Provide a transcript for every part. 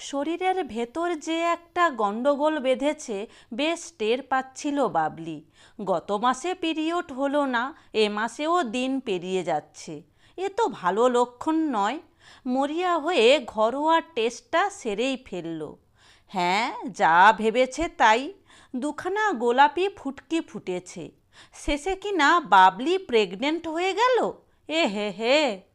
শরীরের ভেতর যে একটা গণ্ডগোল বেঁধেছে, বেশ টের পাচ্ছিল বাবলি। গত মাসে পিরিয়ড হলো না, এ মাসেও দিন পেরিয়ে যাচ্ছে। এ তো ভালো লক্ষণ নয়। মরিয়া হয়ে ঘরোয়া টেস্টটা সেরেই ফেলল। হ্যাঁ যা ভেবেছে তাই। দুখানা গোলাপি ফুটকি ফুটেছে। শেষে কি না বাবলি প্রেগনেন্ট হয়ে গেল? এ হে হে।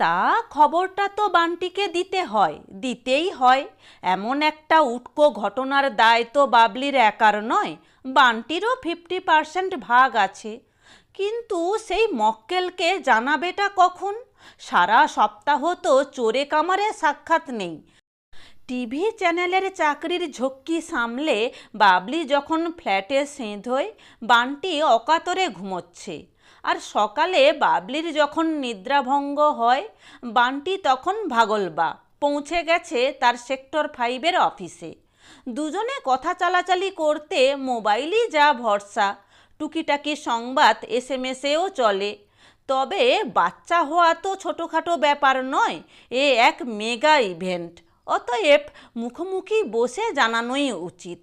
তা খবরটা তো বান্টিকে দিতে হয়, দিতেই হয়। এমন একটা উটকো ঘটনার দায় তো বাবলির একার নয়, বান্টিরও ফিফটি পার্সেন্ট ভাগ আছে। কিন্তু সেই মক্কেলকে জানাবেটা কখন? সারা সপ্তাহ তো চোরে কামারে সাক্ষাৎ নেই। টিভি চ্যানেলের চাকরির ঝক্কি সামলে বাবলি যখন ফ্ল্যাটে সেঁধোয়, বান্টি অকাতরে ঘুমোচ্ছে। আর সকালে বাবলির যখন নিদ্রাভঙ্গ হয়, বান্টি তখন ভাগলবা। পৌঁছে গেছে তার সেক্টর ফাইভের অফিসে। দুজনে কথা চালাচালি করতে মোবাইলই যা ভরসা, টুকিটাকি সংবাদ এস এম এসেও চলে। তবে বাচ্চা হওয়া তো ছোটোখাটো ব্যাপার নয়, এ এক মেগা ইভেন্ট। অতএব মুখোমুখি বসে জানানোই উচিত।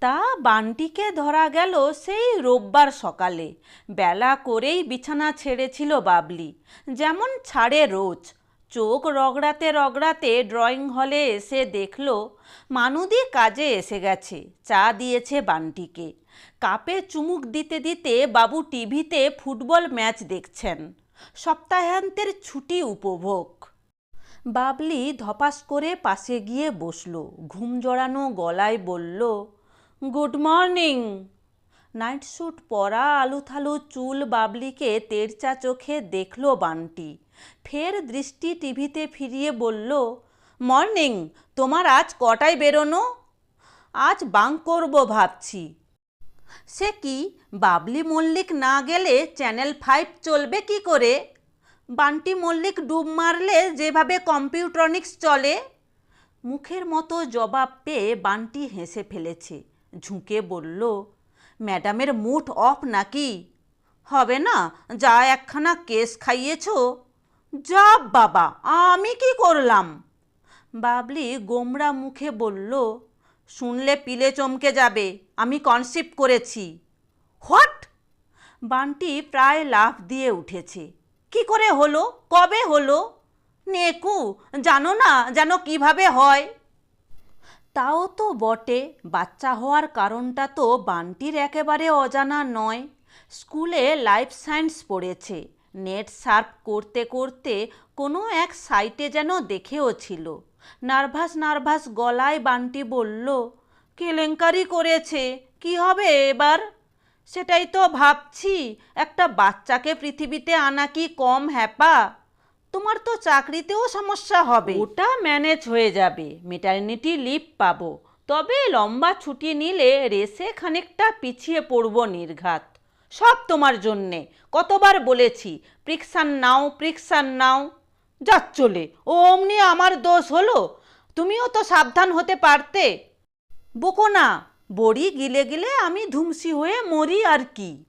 তা বান্টিকে ধরা গেল সেই রোববার সকালে। বেলা করেই বিছানা ছেড়েছিল বাবলি। যেমন ছাড়ে রোজ। চোখ রগড়াতে রগড়াতে ড্রয়িং হলে এসে দেখল, মানুদি কাজে এসে গেছে। চা দিয়েছে বান্টিকে। কাপে চুমুক দিতে দিতে বাবু টিভিতে ফুটবল ম্যাচ দেখছেন। সপ্তাহান্তের ছুটি উপভোগ। বাবলি ধপাস করে পাশে গিয়ে বসল। ঘুম জড়ানো গলায় বলল গুড মর্নিং। নাইট স্যুট পরা আলুথালু চুল বাবলিকে তেরচা চোখে দেখল বান্টি। ফের দৃষ্টি টিভিতে ফিরিয়ে বলল, মর্নিং, তোমার আজ কটায় বেরোনো? আজ বাং করব ভাবছি। সে কি, বাবলি মল্লিক না গেলে চ্যানেল ফাইভ চলবে কি করে? বান্টি মল্লিক ডুব মারলে যেভাবে কম্পিউট্রনিক্স চলে? মুখের মতো জবাব পেয়ে বান্টি হেসে ফেলেছে। ঝুঁকে বলল, ম্যাডামের মুড অফ নাকি? হবে না, যা একখানা কেস খাইয়েছ? যা বাবা, আমি কি করলাম? বাবলি গোমরা মুখে বলল, শুনলে পিলে চমকে যাবে, আমি কনসিভ করেছি। হোয়াট? বান্টি প্রায় লাফ দিয়ে উঠেছে। কি করে হলো? কবে হলো? নেকু, জানো না যেন কীভাবে হয়? তাও তো বটে। বাচ্চা হওয়ার কারণটা তো বান্টির একেবারে অজানা নয়। স্কুলে লাইফ সায়েন্স পড়েছে। নেট সার্ফ করতে করতে কোনো এক সাইটে যেন দেখেও ছিল। নার্ভাস নার্ভাস গলায় বান্টি বলল, কেলেঙ্কারি করেছে, কি হবে এবার? সেটাই তো ভাবছি, একটা বাচ্চাকে পৃথিবীতে আনা কি কম হ্যাপা? তোমার তো চাকরিতেও সমস্যা হবে। ওটা ম্যানেজ হয়ে যাবে। মেটার্নিটি লিভ পাবো। তবে লম্বা ছুটি নিলে রেসে খানিকটা পিছিয়ে পড়ব নির্ঘাত। সব তোমার জন্যে। কতবার বলেছি, প্রিকশান নাও প্রিকশান নাও। যাচ্চলে ও অমনি আমার দোষ হলো? তুমিও তো সাবধান হতে পারতে। বকো না। বড়ি গিলে গিলে আমি ধুমসি হয়ে মরি আর কি।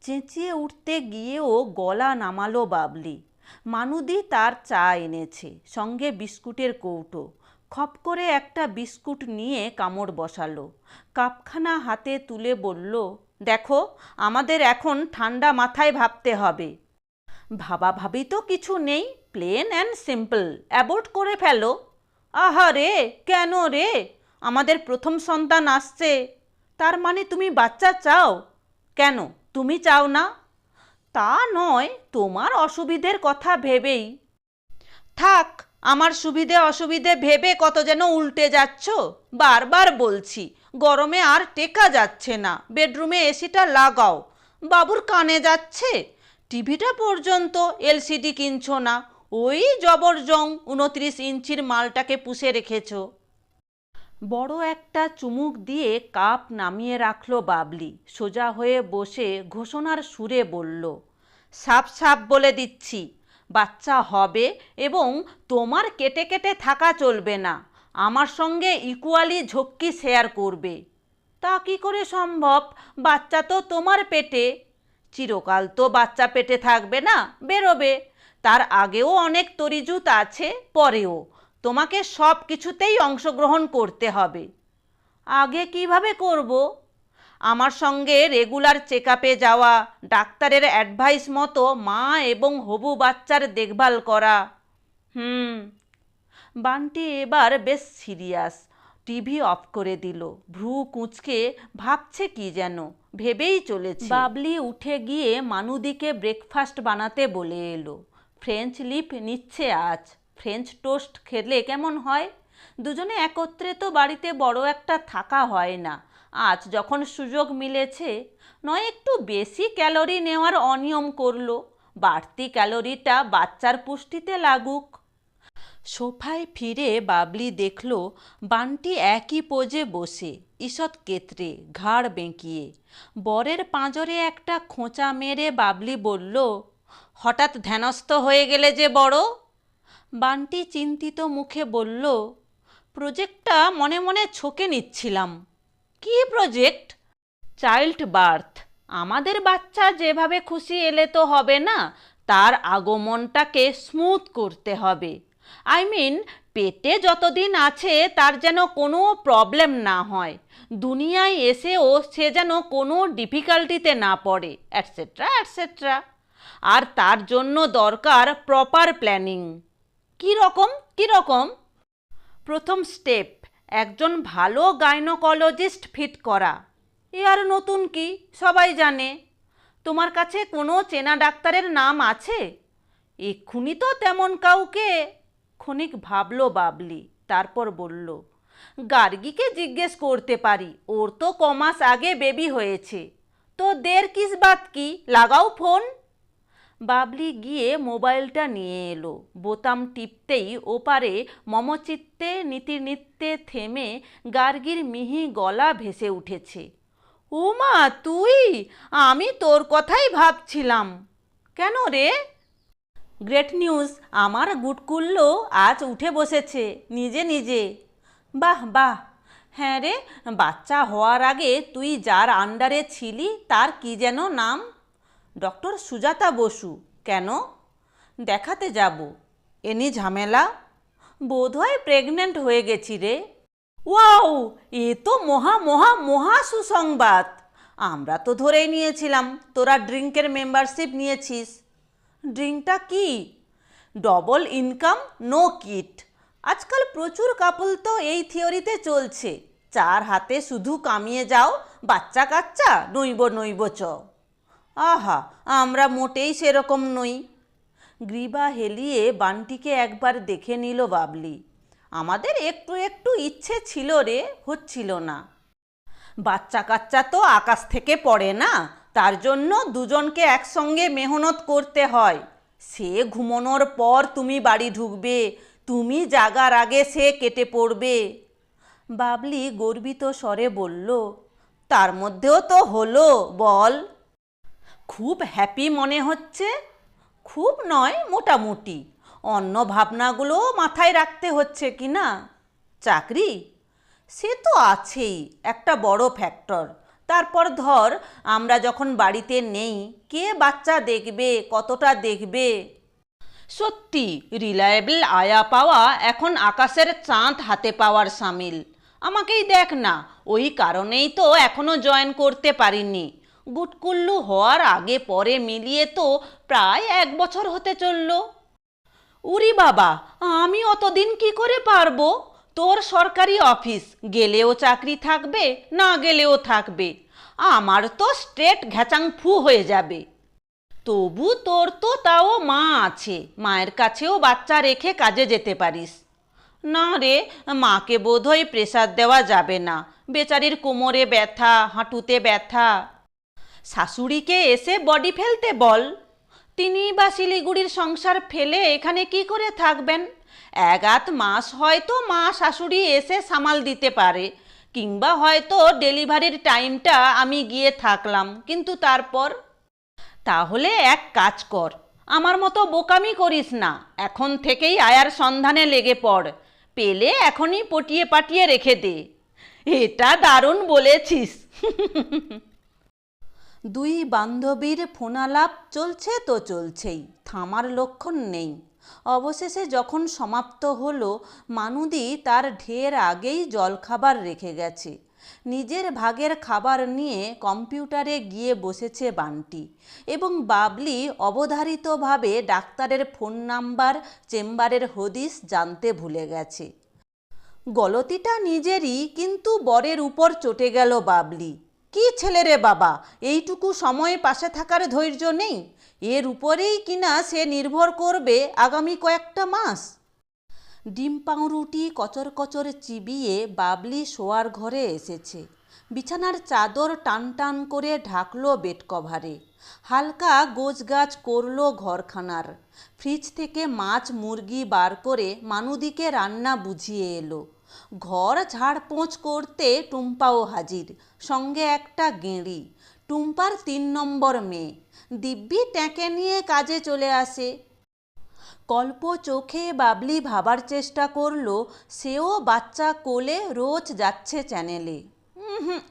চেঁচিয়ে উঠতে গিয়েও গলা নামালো বাবলি। মানুদি তার চা এনেছে, সঙ্গে বিস্কুটের কৌটো। খপ করে একটা বিস্কুট নিয়ে কামড় বসালো। কাপখানা হাতে তুলে বলল, দেখো, আমাদের এখন ঠান্ডা মাথায় ভাবতে হবে। ভাবা ভাবি তো কিছু নেই, প্লেন অ্যান্ড সিম্পল অ্যাবোর্ট করে ফেলো। আহা রে, কেন রে? আমাদের প্রথম সন্তান আসছে। তার মানে তুমি বাচ্চা চাও? কেন, তুমি চাও না? তা নয়, তোমার অসুবিধের কথা ভেবেই। থাক, আমার সুবিধে অসুবিধে ভেবে কত যেন উল্টে যাচ্ছ। বারবার বলছি, গরমে আর টেকা যাচ্ছে না, বেডরুমে এসিটা লাগাও। বাবুর কানে যাচ্ছে, টিভিটা পর্যন্ত এলসিডি কিনছো না, ওই জবরজং উনত্রিশ ইঞ্চির মালটাকে পুষে রেখেছো। বড় একটা চুমুক দিয়ে কাপ নামিয়ে রাখল বাবলি। সোজা হয়ে বসে ঘোষণার সুরে বলল, সাপ সাপ বলে দিচ্ছি, বাচ্চা হবে এবং তোমার কেটে কেটে থাকা চলবে না, আমার সঙ্গে ইকুয়ালি ঝক্কি শেয়ার করবে। তা কি করে সম্ভব? বাচ্চা তো তোমার পেটে। চিরকাল তো বাচ্চা পেটে থাকবে না, বেরোবে। তার আগেও অনেক তরিজুত আছে, পরেও। তোমাকে সব কিছুতেই অংশগ্রহণ করতে হবে। আগে কীভাবে করব? আমার সঙ্গে রেগুলার চেক যাওয়া, ডাক্তারের অ্যাডভাইস মতো মা এবং হবু বাচ্চার দেখভাল করা। হুম, বান্টি এবার বেশ সিরিয়াস। টিভি অফ করে দিল। ভ্রু কুঁচকে ভাবছে কি যেন, ভেবেই চলেছে। বাবলি উঠে গিয়ে মানুদিকে ব্রেকফাস্ট বানাতে বলে এলো। ফ্রেঞ্চ লিপ নিচ্ছে আজ। ফ্রেঞ্চ টোস্ট খেলে কেমন হয়? দুজনে একত্রে তো বাড়িতে বড় একটা থাকা হয় না। আজ যখন সুযোগ মিলেছে, নয় একটু বেশি ক্যালোরি নেওয়ার অনিয়ম করল। বাড়তি ক্যালোরিটা বাচ্চার পুষ্টিতে লাগুক। সোফায় ফিরে বাবলি দেখল, বানটি একই পোজে বসে, ঈষৎ কেতরে, ঘাড় বেঁকিয়ে। বরের পাঁজরে একটা খোঁচা মেরে বাবলি বলল, হঠাৎ ধ্যানস্থ হয়ে গেলে যে বড়? বানটি চিন্তিত মুখে বলল, প্রজেক্টটা মনে মনে ছকে নিচ্ছিলাম। কি প্রজেক্ট? Child birth. আমাদের বাচ্চা যেভাবে খুশি এলে তো হবে না, তার আগমনটাকে স্মুথ করতে হবে। আই মিন, পেটে যতদিন আছে তার যেন কোনো প্রবলেম না হয়। দুনিয়ায় এসেও সে যেন কোনো ডিফিকাল্টিতে না পড়ে অ্যাটসেট্রা অ্যাটসেট্রা আর তার জন্য দরকার প্রপার প্ল্যানিং কী রকম? কী রকম? প্রথম স্টেপ, একজন ভালো গাইনোকোলজিস্ট ফিট করা। এ আর নতুন কি? সবাই জানে। তোমার কাছে কোনো চেনা ডাক্তারের নাম আছে? এক্ষুনি তো তেমন কাউকে। ক্ষণিক ভাবলো বাবলি, তারপর বলল, গার্গিকে জিজ্ঞেস করতে পারি, ওর তো কমাস আগে বেবি হয়েছে। তো দের কিস বাত কি? লাগাও ফোন। বাবলি গিয়ে মোবাইলটা নিয়ে এলো। বোতাম টিপতেই ওপারে মমচিত্তে, নীতিনিত্যে থেমে গার্গির মিহি গলা ভেসে উঠেছে। উমা তুই? আমি তোর কথাই ভাবছিলাম। কেন রে? গ্রেট নিউজ, আমার গুটকুল্লো আজ উঠে বসেছে, নিজে নিজে। বাহ বাহ। হ্যাঁ রে, বাচ্চা হওয়ার আগে তুই যার আন্ডারে ছিলি, তার কি যেন নাম? ডক্টর সুজাতা বসু। কেন? দেখাতে যাব। এনি ঝামেলা? বোধহয় প্রেগনেন্ট হয়ে গেছি রে। ওয়াও! এ তো মহা মহা মহা সুসংবাদ। আমরা তো ধরেই নিয়েছিলাম, তোরা ড্রিঙ্কের মেম্বারশিপ নিয়েছিস। ড্রিঙ্কটা কি? ডবল ইনকাম নো কিট আজকাল প্রচুর কাপল তো এই থিওরিতে চলছে। চার হাতে শুধু কামিয়ে যাও বাচ্চা কাচ্চা নইব নইব, চ। আহা, আমরা মোটেই সেরকম নই। গ্রীবা হেলিয়ে বানটিকে একবার দেখে নিল বাবলি। আমাদের একটু একটু ইচ্ছে ছিল রে, হচ্ছিল না। বাচ্চা কাচ্চা তো আকাশ থেকে পড়ে না, তার জন্য দুজনকে একসঙ্গে মেহনত করতে হয়। সে ঘুমোনোর পর তুমি বাড়ি ঢুকবে, তুমি জাগার আগে সে কেটে পড়বে। বাবলি গর্বিত স্বরে বলল, তার মধ্যেও তো হলো, বল। খুব হ্যাপি মনে হচ্ছে, খুব নয়, মোটামুটি। অন্য ভাবনাগুলো মাথায় রাখতে হচ্ছে কি না? চাকরি? সে তো আছেই, একটা বড় ফ্যাক্টর তারপর ধর, আমরা যখন বাড়িতে নেই, কে বাচ্চা দেখবে, কতটা দেখবে? সত্যি রিলায়েবল আয়া পাওয়া এখন আকাশের চাঁদ হাতে পাওয়ার সামিল। আমাকেই দেখ না, ওই কারণেই তো এখনও জয়েন করতে পারিনি। গুটকুল্লু হওয়ার আগে পরে মিলিয়ে তো প্রায় এক বছর হতে চলল। উরি বাবা, আমি অতদিন কি করে পারব? তোর সরকারি অফিস, গেলেও চাকরি থাকবে, না গেলেও থাকবে। আমার তো স্ট্রেট ঘ্যাচাং ফু হয়ে যাবে। তবু তোর তো তাও মা আছে, মায়ের কাছেও বাচ্চা রেখে কাজে যেতে পারিস। না রে, মাকে বোধহয় প্রেসার দেওয়া যাবে না। বেচারির কোমরে ব্যথা, হাঁটুতে ব্যথা। শাশুড়িকে এসে বডি ফেলতে বল। তিনি বা শিলিগুড়ির সংসার ফেলে এখানে কি করে থাকবেন? এগাত মাস হয়তো মা শাশুড়ি এসে সামাল দিতে পারে, কিংবা হয়তো ডেলিভারির টাইমটা আমি গিয়ে থাকলাম, কিন্তু তারপর? তাহলে এক কাজ কর, আমার মতো বোকামি করিস না, এখন থেকেই আয়ার সন্ধানে লেগে পড়, পেলে এখনই পটিয়ে পাটিয়ে রেখে দে। এটা দারুণ বলেছিস। দুই বান্ধবীর ফোনালাপ চলছে তো চলছেই, থামার লক্ষণ নেই। অবশেষে যখন সমাপ্ত হলো, মানুদি তার ঢের আগেই জলখাবার রেখে গেছে। নিজের ভাগের খাবার নিয়ে কম্পিউটারে গিয়ে বসেছে বান্টি এবং বাবলি অবধারিতভাবে ডাক্তারের ফোন নাম্বার, চেম্বারের হদিস জানতে ভুলে গেছে। গলতিটা নিজেরই, কিন্তু বরের উপর চটে গেল বাবলি। কি ছেলে রে বাবা? এইটুকু সময়ে পাশে থাকার ধৈর্য নেই। এর উপরেই কিনা সে নির্ভর করবে আগামী কয়েকটা মাস। ডিম পাউরুটি কচর কচর চিবিয়ে বাবলি শোয়ার ঘরে এসেছে। বিছানার চাদর টান টান করে ঢাকলো বেড কভারে। হালকা গোছগাছ করল ঘরখানার। ফ্রিজ থেকে মাছ মুরগি বার করে মানুদিকে রান্না বুঝিয়ে এলো। ঘর ঝাড়পোঁছ করতে টুম্পাও হাজির। সঙ্গে একটা গেঁড়ি। টুম্পার তিন নম্বর মেয়ে। দিব্যি ট্যাঁকে নিয়ে কাজে চলে আসে। কল্প চোখে বাবলি ভাবার চেষ্টা করল, সেও বাচ্চা কোলে রোজ যাচ্ছে চ্যানেলে।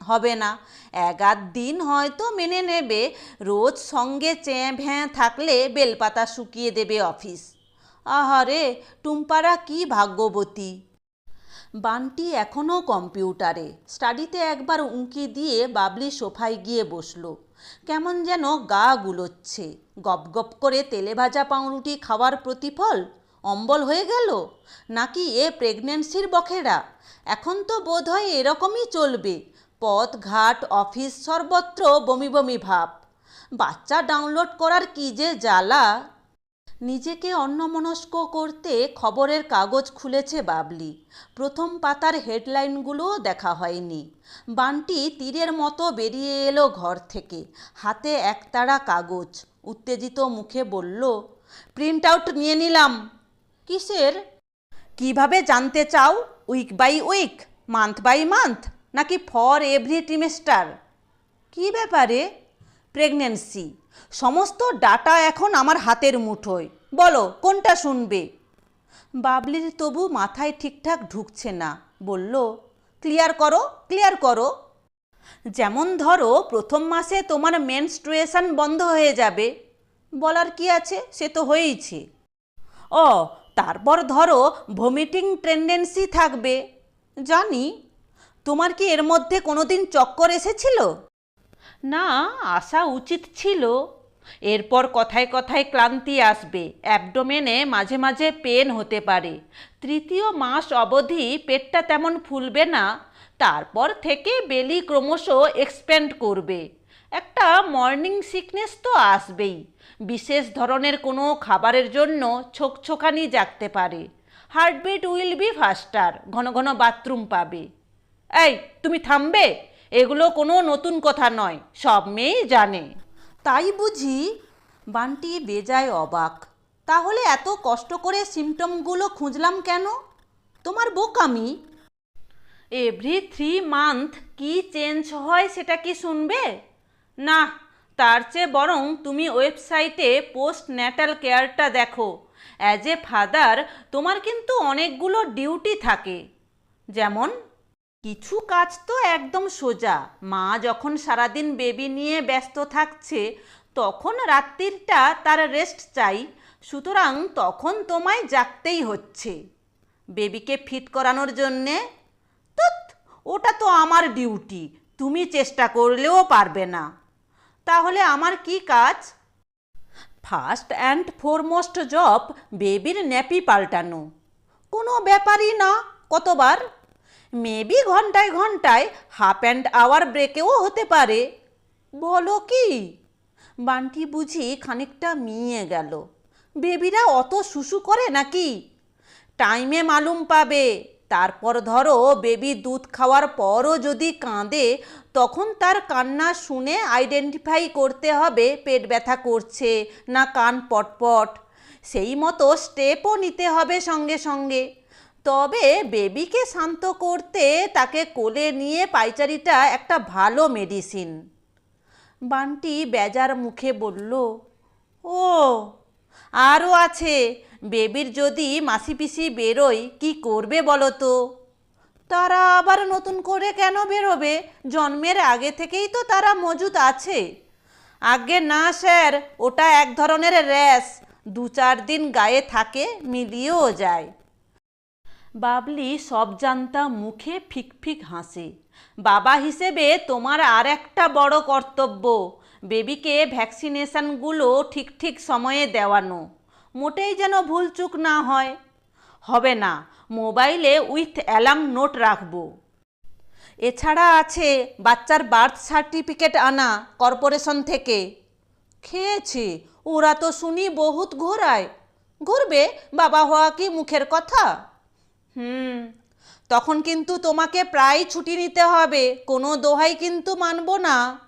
হবে না। এগাত দিন হয়তো মেনে নেবে, রোজ সঙ্গে চেঁ ভ্যাঁ থাকলে বেলপাতা শুকিয়ে দেবে অফিস। আহারে, টুম্পারা কি ভাগ্যবতী। বান্টি এখনও কম্পিউটারে। স্টাডিতে একবার উঁকি দিয়ে বাবলি সোফায় গিয়ে বসল। কেমন যেন গা গুলোচ্ছে। গপ গপ করে তেলে ভাজা পাউরুটি খাওয়ার প্রতিফল? অম্বল হয়ে গেল? নাকি এ প্রেগনেন্সির বখেরা? এখন তো বোধ হয় এরকমই চলবে। পথ, ঘাট, অফিস সর্বত্র বমি বমি ভাব। বাচ্চা ডাউনলোড করার কি যে জ্বালা। নিজেকে অন্যমনস্ক করতে খবরের কাগজ খুলেছে বাবলি। প্রথম পাতার হেডলাইনগুলোও দেখা হয়নি। বান্টি তীরের মতো বেরিয়ে এলো ঘর থেকে। হাতে একতাড়া কাগজ। উত্তেজিত মুখে বলল, প্রিন্ট আউট নিয়ে নিলাম। কিসের? কীভাবে জানতে চাও? Week by week, month by month, নাকি ফর এভরি ট্রিমেস্টার? কি ব্যাপারে? প্রেগনেন্সি। সমস্ত ডাটা এখন আমার হাতের মুঠোয়। বলো, কোনটা শুনবে? বাবলির তবু মাথায় ঠিকঠাক ঢুকছে না। বলল, ক্লিয়ার করো ক্লিয়ার করো। যেমন ধরো, প্রথম মাসে তোমার মেনস্ট্রুয়েশন বন্ধ হয়ে যাবে। বলার কি আছে? সে তো হয়েইছে। ও, তারপর ধরো, ভমিটিং টেন্ডেন্সি থাকবে। জানি। তোমার কি এর মধ্যে কোনোদিন চক্কর এসেছিল? না, আসা উচিত ছিল। এরপর কথায় কথায় ক্লান্তি আসবে। অ্যাবডোমেনে মাঝে মাঝে পেন হতে পারে। তৃতীয় মাস অবধি পেটটা তেমন ফুলবে না। তারপর থেকে বেলি ক্রমশ এক্সপ্যান্ড করবে। একটা মর্নিং সিকনেস তো আসবেই। বিশেষ ধরনের কোনো খাবারের জন্য ছোকছোকানি জাগতে পারে। Heartbeat will be faster. ঘন ঘন বাথরুম পাবে। এই, তুমি থামবে? এগুলো কোনো নতুন কথা নয় সব মেয়েই জানে। তাই বুঝি বান্টি বেজায় অবাক। তাহলে এত কষ্ট করে সিমটমগুলো খুঁজলাম কেন? তোমার বোকামি। এভরি থ্রি মান্থ কি চেঞ্জ হয় সেটা কি শুনবে? না তার চেয়ে বরং তুমি ওয়েবসাইটে পোস্ট ন্যাটাল কেয়ারটা দেখো। অ্যাজ এ ফাদার তোমার কিন্তু অনেকগুলো ডিউটি থাকে। যেমন কিছু কাজ তো একদম সোজা। মা যখন সারাদিন বেবি নিয়ে ব্যস্ত থাকছে, তখন রাত্রিরটা তার রেস্ট চাই। সুতরাং তখন তোমায় জাগতেই হচ্ছে। বেবিকে ফিট করানোর জন্যে? তুত ওটা তো আমার ডিউটি তুমি চেষ্টা করলেও পারবে না। তাহলে আমার কি কাজ? ফার্স্ট অ্যান্ড ফোরমোস্ট জব বেবির ন্যাপি পাল্টানো। কোনো ব্যাপারই না, কতবার? মেবি ঘন্টায় ঘন্টায় হাফ অ্যান্ড আওয়ার ব্রেকেও হতে পারে। বলো কি? বান্টি বুঝি খানিকটা মিয়ে গেল। বেবিরা অত শুশু করে নাকি? টাইমে মালুম পাবে। তারপর ধরো বেবি দুধ খাওয়ার পরও যদি কাঁদে, তখন তার কান্না শুনে আইডেন্টিফাই করতে হবে পেট ব্যথা করছে না কান পটপট। সেই মতো স্টেপও নিতে হবে সঙ্গে সঙ্গে। তবে বেবিকে শান্ত করতে তাকে কোলে নিয়ে পাইচারিটা একটা ভালো মেডিসিন বান্টি বেজার মুখে বলল, ও আরও আছে। বেবির যদি মাসি পিসি বেরোয়, কি করবে বলো তো? তারা আবার নতুন করে কেন বেরোবে? জন্মের আগে থেকেই তো তারা মজুদ আছে। আগে না, স্যার, ওটা এক ধরনের র্যাশ। দু চার দিন গায়ে থাকে, মিলিয়েও যায়। বাবলি সব জানতা মুখে ফিক ফিক হাসে। বাবা হিসেবে তোমার আর একটা বড় কর্তব্য, বেবিকে ভ্যাকসিনেশনগুলো ঠিক ঠিক সময়ে দেওয়ানো। মোটেই যেন ভুলচুক না হয়। হবে না, মোবাইলে উইথ অ্যালার্ম নোট রাখব। এছাড়া আছে বাচ্চার বার্থ সার্টিফিকেট আনা কর্পোরেশন থেকে। খেয়েছে, ওরা তো শুনি বহুত ঘোরায়। ঘুরবে বাবা হওয়া কি মুখের কথা? হুম। তখন কিন্তু তোমাকে প্রায় ছুটি নিতে হবে, কোনো দোহাই কিন্তু মানব না।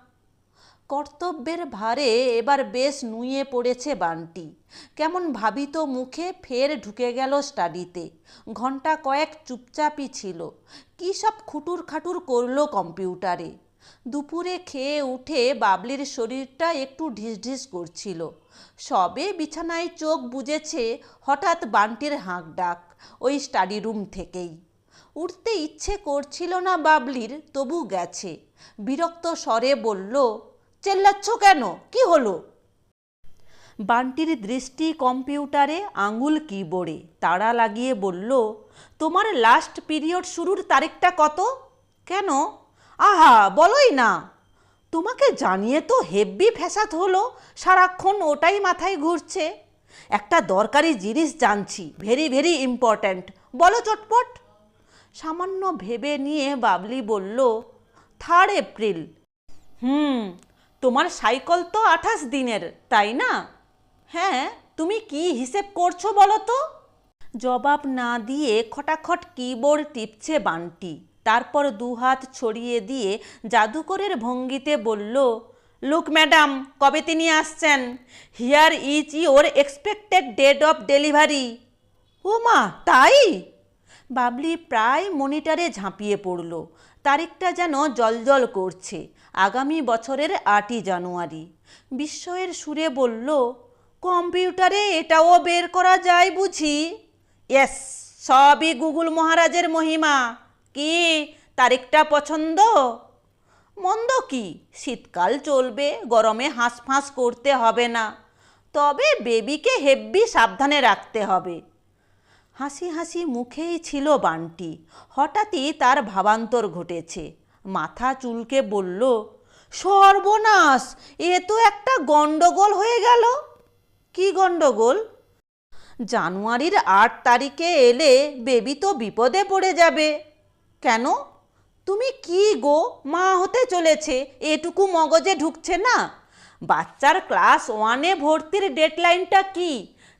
কর্তব্যের ভারে এবার বেশ নুয়ে পড়েছে বানটি। কেমন ভাবিত মুখে ফের ঢুকে গেল স্টাডিতে। ঘণ্টা কয়েক চুপচাপই ছিল। কী সব খুটুর খাটুর করল কম্পিউটারে। দুপুরে খেয়ে উঠে বাবলির শরীরটা একটু ঢিসঢিস করছিল। সবে বিছানায় চোখ বুজেছে হঠাৎ বান্টির হাঁক ডাক ওই স্টাডি রুম থেকেই। উঠতে ইচ্ছে করছিল না বাবলির, তবু গেছে। বিরক্ত স্বরে বলল, চেল্লাচ্ছ কেন? কি হলো? বান্টির দৃষ্টি কম্পিউটারে, আঙুল কিবোর্ডে। তাড়া লাগিয়ে বলল, তোমার লাস্ট পিরিয়ড শুরুর তারিখটা কত? কেন? আহা, বলোই না। তোমাকে জানিয়ে তো হেব্বি ফ্যাসাদ হলো, সারাক্ষণ ওটাই মাথায় ঘুরছে। একটা দরকারি জিনিস জানছি ভেরি ভেরি ইম্পর্ট্যান্ট বলো চটপট। সামান্য ভেবে নিয়ে বাবলি বলল, থার্ড এপ্রিল। হুম, তোমার সাইকেল তো আঠাশ দিনের, তাই না? হ্যাঁ তুমি কি হিসেব করছ বলো তো? জবাব না দিয়ে খটাখট কিবোর্ড টিপছে বান্টি। তারপর দুহাত ছড়িয়ে দিয়ে জাদুকরের ভঙ্গিতে বলল, লুক, ম্যাডাম, কবে তিনি আসছেন? Here is your expected date of delivery. ও মা, তাই? বাবলি প্রায় মনিটরে ঝাঁপিয়ে পড়ল। তারিখটা যেন জলজল করছে, আগামী বছরের আটই জানুয়ারি। বিস্ময়ের সুরে বলল, কম্পিউটারে এটাও বের করা যায় বুঝি? ইয়েস, সবই গুগল মহারাজের মহিমা। কি? তারিখটা পছন্দ? মন্দ কি? শীতকাল চলবে, গরমে হাঁসফাঁস করতে হবে না। তবে বেবিকে হেব্বি সাবধানে রাখতে হবে। হাসি হাসি মুখেই ছিল বানটি। হঠাৎই তার ভাবান্তর ঘটেছে। মাথা চুলকে বলল, সর্বনাশ! এ তো একটা গণ্ডগোল হয়ে গেল। কি গণ্ডগোল? জানুয়ারির আট তারিখে এলে বেবি তো বিপদে পড়ে যাবে। কেন? তুমি কি গো? মা হতে চলেছে, এটুকু মগজে ঢুকছে না। বাচ্চার ক্লাস ওয়ানে ভর্তির ডেডলাইনটা কি?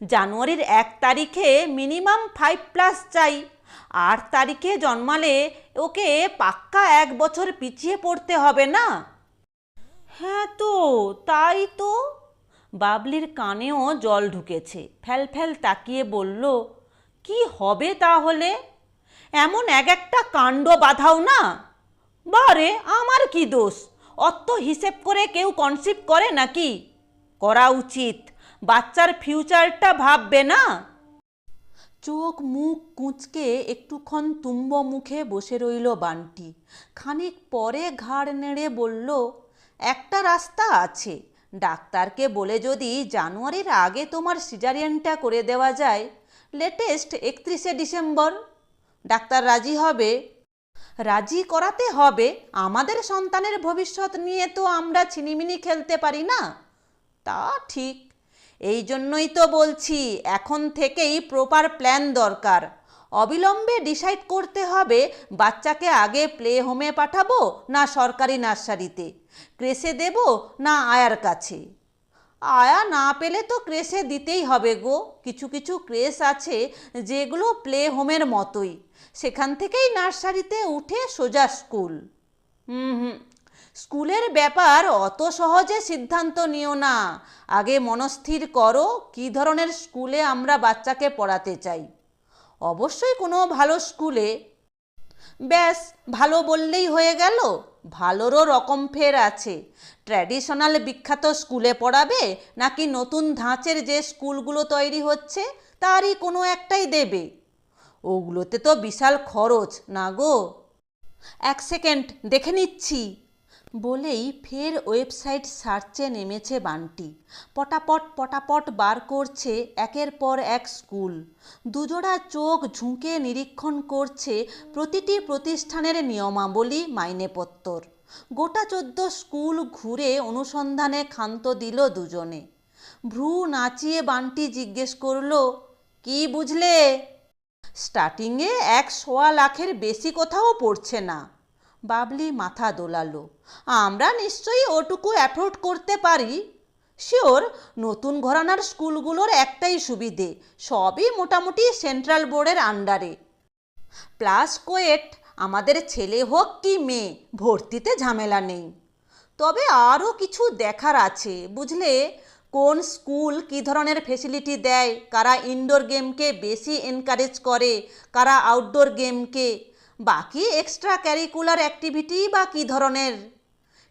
জানুয়ারির এক তারিখে মিনিমাম ফাইভ প্লাস চাই। আট তারিখে জন্মালে ওকে পাক্কা এক বছর পিছিয়ে পড়তে হবে না? হ্যাঁ তো, তাই তো। বাবলির কানেও জল ঢুকেছে ফ্যাল ফ্যাল তাকিয়ে বলল, কি হবে তাহলে? এমন এক একটা কাণ্ড বাঁধাও না। বারে, আমার কি দোষ? অত হিসেব করে কেউ কনসিভ করে নাকি? করা উচিত। বাচ্চার ফিউচারটা ভাববে না। চোখ মুখ কুঁচকে একটুক্ষণ তুম্ব মুখে বসে রইল বানটি। খানিক পরে ঘাড় নেড়ে বলল, একটা রাস্তা আছে। ডাক্তারকে বলে যদি জানুয়ারির আগে তোমার সিজারিয়ানটা করে দেওয়া যায় লেটেস্ট একত্রিশে ডিসেম্বর ডাক্তার রাজি হবে? রাজি করাতে হবে? আমাদের সন্তানের ভবিষ্যৎ নিয়ে তো আমরা ছিনিমিনি খেলতে পারি না। তা ঠিক। এই জন্যই তো বলছি, এখন থেকেই প্রপার প্ল্যান দরকার। অবিলম্বে ডিসাইড করতে হবে, বাচ্চাকে আগে প্লে হোমে পাঠাবো না সরকারি নার্সারিতে? ক্রেসে দেব না আয়ার কাছে? আয়া না পেলে তো ক্রেসে দিতেই হবে গো। কিছু কিছু ক্রেস আছে, যেগুলো প্লে হোমের মতোই। সেখান থেকেই নার্সারিতে উঠে সোজা স্কুল। হুম হুম। স্কুলের ব্যাপার অত সহজে সিদ্ধান্ত নিও না। আগে মনস্থির করো কী ধরনের স্কুলে আমরা বাচ্চাকে পড়াতে চাই। অবশ্যই কোনো ভালো স্কুলে। ব্যাস, ভালো বললেই হয়ে গেল। ভালোরও রকম ফের আছে। ট্র্যাডিশনাল বিখ্যাত স্কুলে পড়াবে নাকি নতুন ধাঁচের যে স্কুলগুলো তৈরি হচ্ছে, তারই কোনো একটাই দেবে। ওগুলোতে তো বিশাল খরচ, না গো? এক সেকেন্ড, দেখে নিচ্ছি। বলেই ফের ওয়েবসাইট সার্চে নেমেছে বান্টি। পটাপট পটাপট বার করছে একের পর এক স্কুল। দুজোড়া চোখ ঝুঁকে নিরীক্ষণ করছে প্রতিটি প্রতিষ্ঠানের নিয়মাবলী, মাইনেপত্তর। গোটা চোদ্দ স্কুল ঘুরে অনুসন্ধানে ক্ষান্ত দিল দুজনে। ভ্রু নাচিয়ে বান্টি জিজ্ঞেস করল, কি বুঝলে? স্টার্টিংয়ে এক সোয়া লাখের বেশি কোথাও পড়ছে না। বাবলি মাথা দোলালো। আমরা নিশ্চয়ই ওটুকু অ্যাফোর্ড করতে পারি। শিওর, নতুন ঘরানার স্কুলগুলোর একটাই সুবিধে, সবই মোটামুটি সেন্ট্রাল বোর্ডের আন্ডারে। প্লাস কোয়েট, আমাদের ছেলে হোক কি মেয়ে, ভর্তিতে ঝামেলা নেই। তবে আরও কিছু দেখার আছে, বুঝলে? কোন স্কুল কী ধরনের ফেসিলিটি দেয়? কারা ইনডোর গেমকে বেশি এনকারেজ করে? কারা আউটডোর গেমকে বাকি এক্সট্রা ক্যারিকুলার অ্যাক্টিভিটি বা কী ধরনের?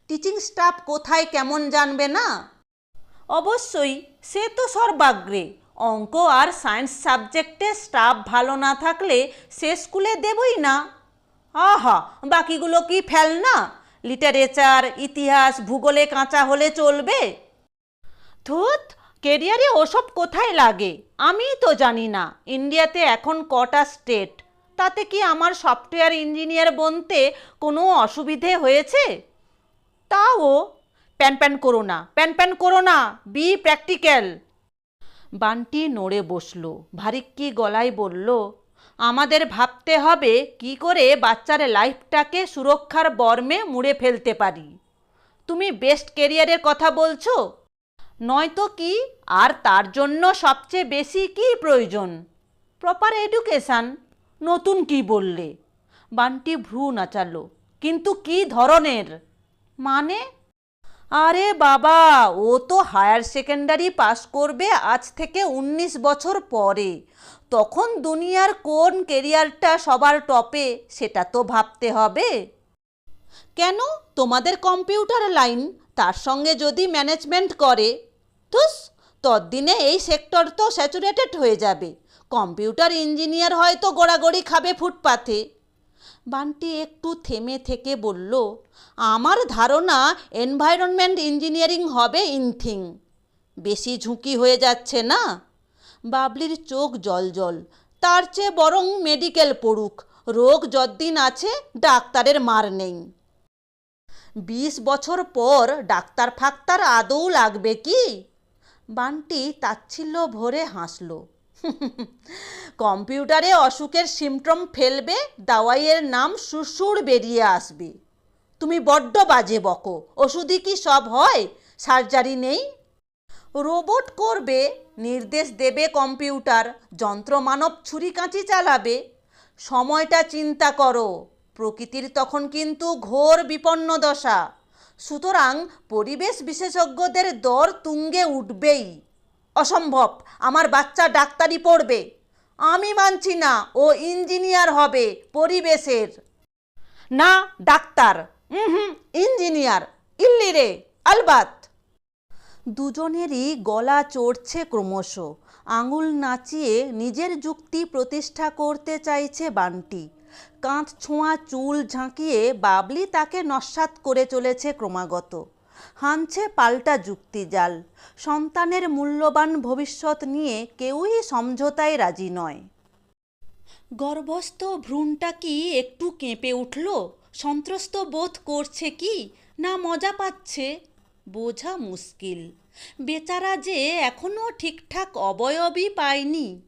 টিচিং স্টাফ কোথায় কেমন জানবে না? অবশ্যই, সে তো সর্বাগ্রে। অঙ্ক আর সায়েন্স সাবজেক্টে স্টাফ ভালো না থাকলে সে স্কুলে দেবই না। আহা, বাকিগুলো কি ফেল না লিটারেচার ইতিহাস, ভূগোলে কাঁচা হলে চলবে? ধুত কেরিয়ারে ওসব কোথায় লাগে? আমি তো জানি না। ইন্ডিয়াতে এখন কটা স্টেট? তাতে কি আমার সফটওয়্যার ইঞ্জিনিয়ার বনতে কোনো অসুবিধে হয়েছে? তাও, প্যান প্যান করো না, প্যান প্যান করো না, বি প্র্যাকটিক্যাল। বান্টি নড়ে বসল, ভারিক্কি গলায় বলল, আমাদের ভাবতে হবে কি করে বাচ্চার লাইফটাকে সুরক্ষার বর্মে মুড়ে ফেলতে পারি। তুমি বেস্ট কেরিয়ারের কথা বলছো? নয়তো কি আর তার জন্য সবচেয়ে বেশি কি প্রয়োজন? প্রপার এডুকেশান নতুন কি বললে? বান্টি ভ্রু নাচালো। কিন্তু কি ধরনের? মানে? আরে বাবা, ও তো হায়ার সেকেন্ডারি পাস করবে আজ থেকে উনিশ বছর পরে। তখন দুনিয়ার কোন কেরিয়ারটা সবার টপে, সেটা তো ভাবতে হবে। কেন? তোমাদের কম্পিউটার লাইন তার সঙ্গে যদি ম্যানেজমেন্ট করে, ধুস তদ্দিনে এই সেক্টর তো স্যাচুরেটেড হয়ে যাবে। কম্পিউটার ইঞ্জিনিয়ার হয়তো গোড়াগড়ি খাবে ফুটপাথে বান্টি একটু থেমে থেকে বলল, আমার ধারণা এনভায়রনমেন্ট ইঞ্জিনিয়ারিং হবে ইনথিং বেশি ঝুঁকি হয়ে যাচ্ছে না? বাবলির চোখ জল তার চেয়ে বরং মেডিকেল পড়ুক। রোগ যদ্দিন আছে, ডাক্তারের মার নেই। বিশ বছর পর ডাক্তার ফাক্তার আদৌ লাগবে কি? বান্টি তাচ্ছিল্য ভরে হাসল। কম্পিউটারে অসুখের সিমটম ফেলবে, দাওয়াইয়ের নাম সুরসুর বেরিয়ে আসবে। তুমি বড্ড বাজে বকো ওষুধই কি সব হয়? সার্জারি নেই? রোবট করবে, নির্দেশ দেবে কম্পিউটার, যন্ত্রমানব ছুরি কাঁচি চালাবে। সময়টা চিন্তা করো। প্রকৃতির তখন কিন্তু ঘোর বিপন্ন দশা। সুতরাং পরিবেশ বিশেষজ্ঞদের দর তুঙ্গে উঠবেই। অসম্ভব, আমার বাচ্চা ডাক্তারি পড়বে। আমি মানছি না ও ইঞ্জিনিয়ার হবে পরিবেশের। না, ডাক্তার। হুম, ইঞ্জিনিয়ার। ইল্লি রে, আলবাত। দুজনেরই গলা চড়ছে ক্রমশ। আঙুল নাচিয়ে নিজের যুক্তি প্রতিষ্ঠা করতে চাইছে বান্টি। কাঁধ ছোঁয়া, চুল ঝাঁকিয়ে বাবলি তাকে নস্বাত করে চলেছে ক্রমাগত। হানছে পাল্টা যুক্তিজাল। সন্তানের মূল্যবান ভবিষ্যৎ নিয়ে কেউই সমঝোতায় রাজি নয়। গর্ভস্থ ভ্রূণটা কি একটু কেঁপে উঠল? সন্ত্রস্ত বোধ করছে কি? না মজা পাচ্ছে? বোঝা মুশকিল। বেচারা যে এখনও ঠিকঠাক অবয়বই পায়নি।